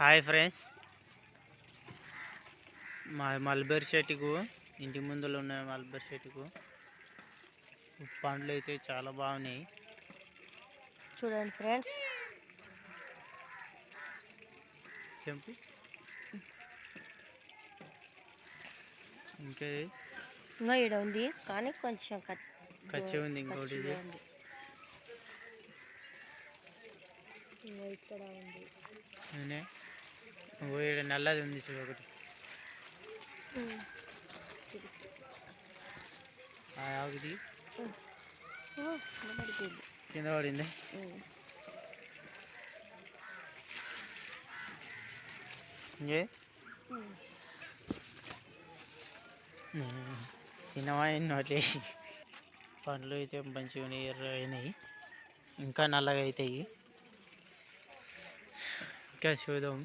Hi friends మా mulberry చెట్టుకు ఇంటి ముందులో ఉన్న మల్బెరీ చెట్టుకు పండ్లు అయితే చాలా బాగున్నాయి. చూడండి ఫ్రెండ్స్ చెంపు ఇంకా. ఇంకా ఈడ ఉంది కానీ కొంచెం కచ్చి ఉంది ఇంకోటి ఉంది. ఇక్కడ ఉంది. ఈడ నల్లది ఉంది చూడు ఒకటి. ఆ ఆకుది ఓ, నిలబడిపోయింది. కింద పడింది. ఉమ్. తినవా ఎన్నో పండ్లు అయితే మంచిగా ఉన్నాయి, ఎర్రగా అయినాయి ఇంకా నల్లగా అవుతాయి ఇంకా చూద్దాం.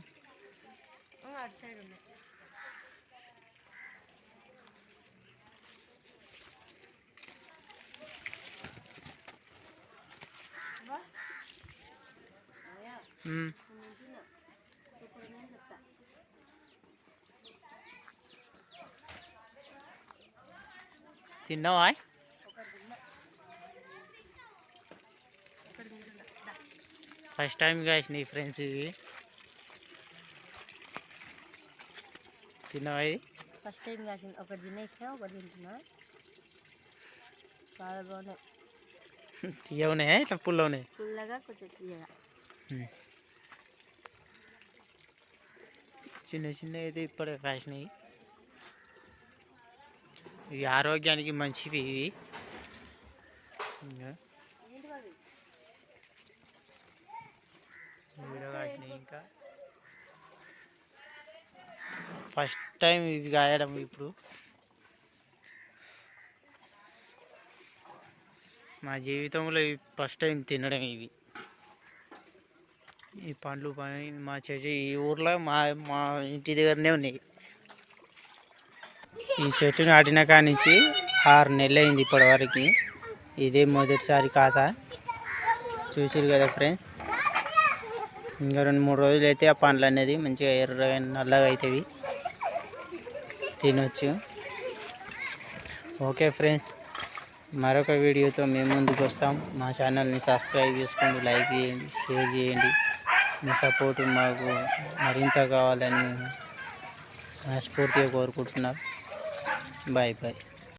తిన్నావా ఫస్ట్ టైం కాసినాయి ఫ్రెండ్స్ ఇవి తిన్నావా ఇది ఫస్ట్ టైం కాసింది ఒకటి తినేసిన ఒకటి తింటున్నా చాలా బాగున్నాయి తీయవునే ఇట్లా పుల్ల ఉన్నాయి పుల్లగా కొంచెం తీయగా చిన్న చిన్న అయితే ఇప్పుడే కాసినాయి ఇవి ఆరోగ్యానికి మంచివి ఇవి ఇంకా ఇవిలో కాసినాయి ఇంకా ఫస్ట్ టైం ఇవి కాయడం ఇప్పుడు. మా జీవితంలో ఫస్ట్ టైం తినడం ఇవి. ఈ పండ్లు పని మా చెట్టు ఈ ఊర్లో మా మా ఇంటి దగ్గరనే ఉన్నాయి. ఈ చెట్టు నాటిన కానించి నుంచి ఆరు నెలలు అయింది ఇప్పటివరకు ఇదే మొదటిసారి కాక చూసారు కదా ఫ్రెండ్స్? ఇంకా రెండు మూడు రోజులు అయితే ఆ పండ్లు అనేది మంచిగా ఎర్రగా నల్లగా అవుతాయి. తినొచ్చు. ఓకే ఫ్రెండ్స్ మరొక వీడియోతో మేము ముందుకు వస్తాం. మా ఛానల్ని సబ్స్క్రైబ్ చేసుకోండి లైక్ చేయండి షేర్ చేయండి. మీ సపోర్ట్ మాకు మరింత కావాలని మనస్ఫూర్తిగా కోరుకుంటున్నాం. Bye bye.